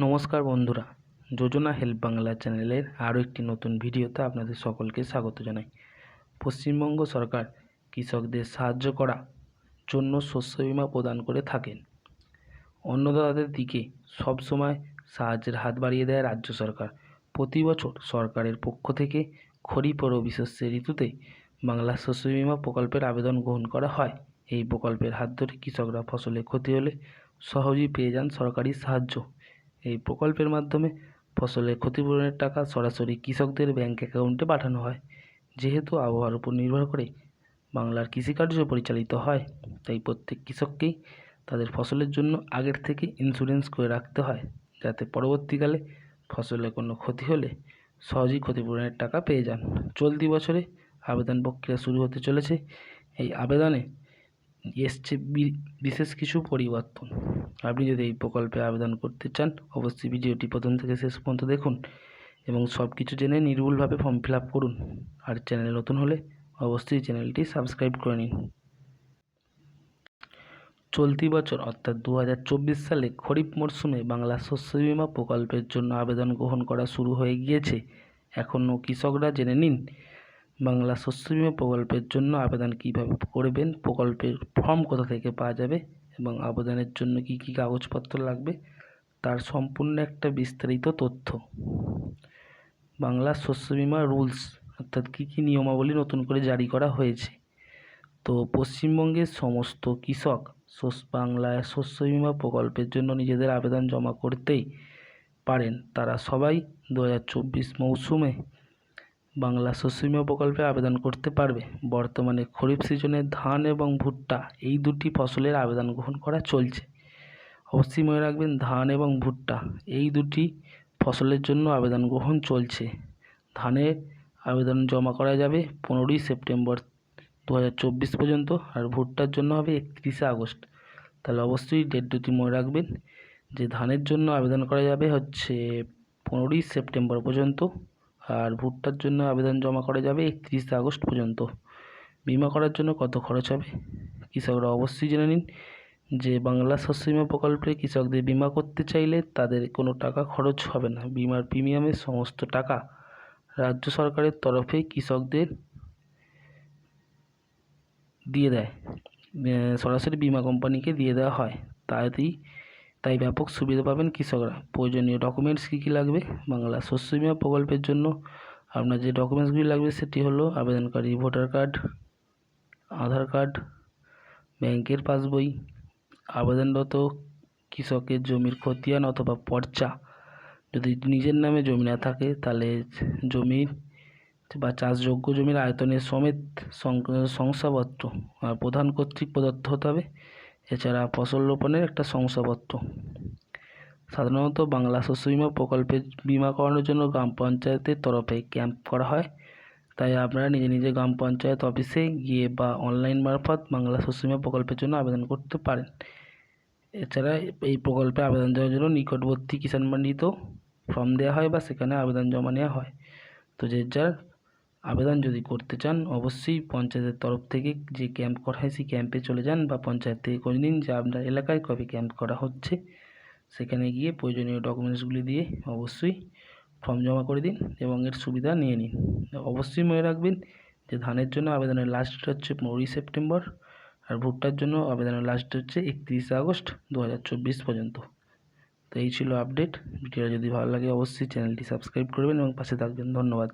নমস্কার বন্ধুরা, যোজনা হেল্প বাংলা চ্যানেলের আরও একটি নতুন ভিডিওতে আপনাদের সকলকে স্বাগত জানাই। পশ্চিমবঙ্গ সরকার কৃষকদের সাহায্য করা জন্য শস্য বিমা প্রদান করে থাকেন। অন্নদাতাদের দিকে সবসময় সাহায্যের হাত বাড়িয়ে দেয় রাজ্য সরকার। প্রতি বছর সরকারের পক্ষ থেকে খরিফ ও রবি ঋতুতে বাংলা শস্য বিমা প্রকল্পের আবেদন গ্রহণ করা হয়। এই প্রকল্পের হাত ধরে কৃষকরা ফসলের ক্ষতি হলে সহজেই পেয়ে যান সরকারি সাহায্য। এই প্রকল্পের মাধ্যমে ফসলের ক্ষতিপূরণের টাকা সরাসরি কৃষকদের ব্যাঙ্ক অ্যাকাউন্টে পাঠানো হয়। যেহেতু আবহাওয়ার উপর নির্ভর করে বাংলার কৃষিকার্য পরিচালিত হয়, তাই প্রত্যেক কৃষককেই তাদের ফসলের জন্য আগের থেকে ইন্স্যুরেন্স করে রাখতে হয়, যাতে পরবর্তীকালে ফসলের কোনো ক্ষতি হলে সহজেই ক্ষতিপূরণের টাকা পেয়ে যান। চলতি বছরে আবেদন প্রক্রিয়া শুরু হতে চলেছে। এই আবেদনে এসছে বিশেষ কিছু পরিবর্তন। আপনি যদি এই প্রকল্পে আবেদন করতে চান, অবশ্যই ভিডিওটি প্রথম থেকে শেষ পর্যন্ত দেখুন এবং সব কিছু জেনে নির্ভুলভাবে ফর্ম ফিল আপ করুন। আর চ্যানেলে নতুন হলে অবশ্যই চ্যানেলটি সাবস্ক্রাইব করে নিন। চলতি বছর, অর্থাৎ দু হাজার চব্বিশ সালে খরিফ মরশুমে বাংলা শস্য বিমা প্রকল্পের জন্য আবেদন গ্রহণ করা শুরু হয়ে গিয়েছে। এখনও কৃষকরা জেনে নিন বাংলা শস্য বিমা প্রকল্পের জন্য আবেদন কীভাবে করবেন? প্রকল্পের ফর্ম কোথা থেকে পাওয়া যাবে? এবং আবেদনের জন্য কী কী কাগজপত্র লাগবে? তার সম্পূর্ণ একটা বিস্তারিত তথ্য। বাংলা শস্য বিমা রুলস, অর্থাৎ কী কী নিয়মাবলী নতুন করে জারি করা হয়েছে? তো পশ্চিমবঙ্গের সমস্ত কৃষক বাংলায় শস্য বিমা প্রকল্পের জন্য নিজেদের আবেদন জমা করতেই পারেন। তারা সবাই দু হাজার চব্বিশ মৌসুমে বাংলা শস্য বিমা প্রকল্পে আবেদন করতে পারবে। বর্তমানে খরিফ সিজনে ধান এবং ভুট্টা এই দুটি ফসলের আবেদন গ্রহণ করা চলছে। অবশ্যই মনে রাখবেন, ধান এবং ভুট্টা এই দুটি ফসলের জন্য আবেদন গ্রহণ চলছে। ধানের আবেদন জমা করা যাবে পনেরোই সেপ্টেম্বর দু হাজার চব্বিশ পর্যন্ত আর ভুট্টার জন্য হবে একত্রিশে আগস্ট। তাহলে অবশ্যই ডেট দুটি মনে রাখবেন যে ধানের জন্য আবেদন করা যাবে হচ্ছে পনেরোই সেপ্টেম্বর পর্যন্ত। আর ভুট্টার জন্য আবেদন জমা করা যাবে একত্রিশে আগস্ট পর্যন্ত। বিমা করার জন্য কত খরচ হবে? কৃষকরা অবশ্যই জেনে নিন যে বাংলা শস্য বিমা প্রকল্পে কৃষকদের বিমা করতে চাইলে তাদের কোনো টাকা খরচ হবে না। বিমার প্রিমিয়ামের সমস্ত টাকা রাজ্য সরকারের তরফে কৃষকদের দিয়ে দেয়। সরাসরি বিমা কোম্পানিকে দিয়ে দেওয়া হয়। তাতেই তাই ব্যাপক সুবিধা পাবেন কৃষকরা। প্রয়োজনীয় ডকুমেন্টস কী কী লাগবে? বাংলা শস্য বিমা প্রকল্পের জন্য আপনার যে ডকুমেন্টসগুলি লাগবে সেটি হলো আবেদনকারী ভোটার কার্ড, আধার কার্ড, ব্যাংকের পাসবই, আবেদনরত কৃষকের জমির খতিয়ান অথবা পর্চা। যদি নিজের নামে জমি না থাকে, তাহলে জমির বা চাষযোগ্য জমির আয়তনের সমেত শংসাপত্র প্রধান কর্তৃক প্রদত্ত হতে হবে। এছাড়া ফসল রোপণের একটা শংসাপত্র। সাধারণত বাংলা শস্য বিমা প্রকল্পের বিমা করানোর জন্য গ্রাম পঞ্চায়েতের তরফে ক্যাম্প করা হয়। তাই আপনারা নিজে নিজে গ্রাম পঞ্চায়েত অফিসে গিয়ে বা অনলাইন মারফত বাংলা শস্য বিমা প্রকল্পের জন্য আবেদন করতে পারেন। এছাড়া এই প্রকল্পে আবেদন দেওয়ার জন্য নিকটবর্তী কিষাণ মান্ডিতেও ফর্ম দেওয়া হয় বা সেখানে আবেদন জমা নেওয়া হয়। তো যে যার আবেদন যদি করতে চান, অবশ্যই পঞ্চায়েতের তরফ থেকে যে ক্যাম্প করা হয় সেই ক্যাম্পে চলে যান বা পঞ্চায়েত থেকে খোঁজ নিন যে আপনার এলাকায় কবে ক্যাম্প করা হচ্ছে। সেখানে গিয়ে প্রয়োজনীয় ডকুমেন্টসগুলি দিয়ে অবশ্যই ফর্ম জমা করে দিন এবং এর সুবিধা নিয়ে নিন। অবশ্যই মনে রাখবেন যে ধানের জন্য আবেদনের লাস্ট ডেট হচ্ছে পনেরোই সেপ্টেম্বর আর ভুট্টার জন্য আবেদনের লাস্ট ডেট হচ্ছে একত্রিশে আগস্ট দু হাজার চব্বিশ পর্যন্ত। তো এই ছিল আপডেট ভিডিওটা যদি ভালো লাগে অবশ্যই চ্যানেলটি সাবস্ক্রাইব করবেন এবং পাশে থাকবেন। ধন্যবাদ।